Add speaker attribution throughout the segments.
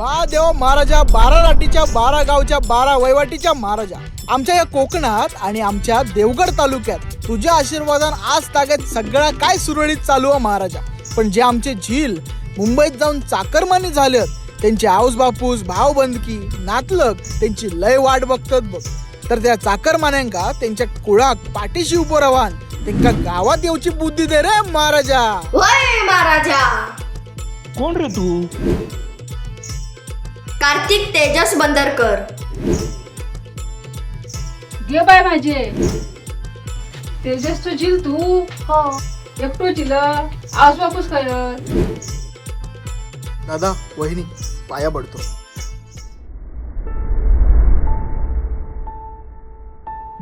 Speaker 1: महादेव महाराजा बारा राटीच्या बारा गावच्या बारा वैवाटीच्या महाराजा. आमच्या या कोकणात आणि आमच्या देवगड तालुक्यात तुझ्या आशीर्वादान आज तागत सगळं काय सुरळीत चालू आहे महाराजा. पण जे आमचे झील मुंबईत जाऊन चाकरमानी झालेत त्यांचे आऊस बापूस भावबंदकी नातलग त्यांची लय वाट बघतात बघ. तर त्या चाकरमान्यांका त्यांच्या कुळाक पाठीशी उभं राहान त्यांका गावात येऊची बुद्धी दे रे महाराजा.
Speaker 2: महाराजा.
Speaker 3: कोण रे तू?
Speaker 2: कार्तिक तेजस बंदरकर.
Speaker 4: घे बाय माझे. तेजसचं झील तू.
Speaker 2: हो.
Speaker 4: एकटो झील. आज वापस काय
Speaker 1: दादा वहिनी पाया पडतो.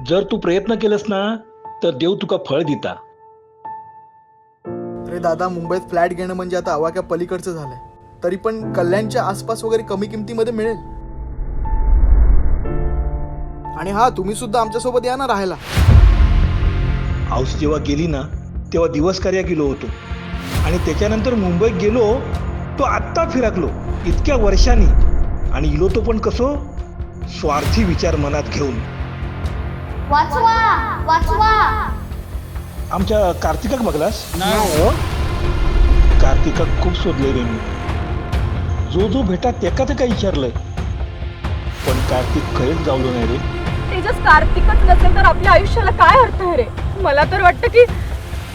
Speaker 3: जर तू प्रयत्न केलंस ना तर देव तुका फळ देता.
Speaker 1: अरे दादा मुंबईत फ्लॅट घेणं म्हणजे आता आवाक्या पलीकडचं झालंय. तरी पण कल्याणच्या आसपास वगैरे कमी किमतीमध्ये मिळेल. आणि हा तुम्ही सुद्धा आमच्यासोबत या ना राहायला.
Speaker 3: औस जेव्हा गेली ना तेव्हा दिवस कार्या गेलो होतो. आणि त्याच्यानंतर मुंबईत गेलो तो आत्ता फिरकलो इतक्या वर्षांनी. आणि इलो तो पण कसो स्वार्थी विचार मनात घेऊन.
Speaker 2: वाचवा वाचवा.
Speaker 3: आमच्या कार्तिकाक बघलास? हो. कार्तिकाक खूप शोधले रे मी. जो जो भेटा तेका ते काय विचारलंय. पण कार्तिक खरेच जावलो नाही रे.
Speaker 5: तेजस कार्तिकच नसेल तर आपल्या आयुष्याला काय अर्थ आहे रे? मला तर वाटतं की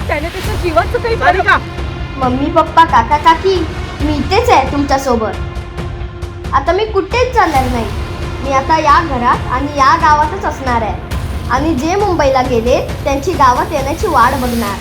Speaker 5: त्याने त्याच्या जीवाचं काही बरं-
Speaker 2: मम्मी पप्पा काका काकी मी इथेच आहे तुमच्यासोबत आता मी कुठेच चालणार नाही. मी आता या घरात आणि या गावातच असणार आहे. आणि जे मुंबईला गेले त्यांची गावात येण्याची वाट बघणार.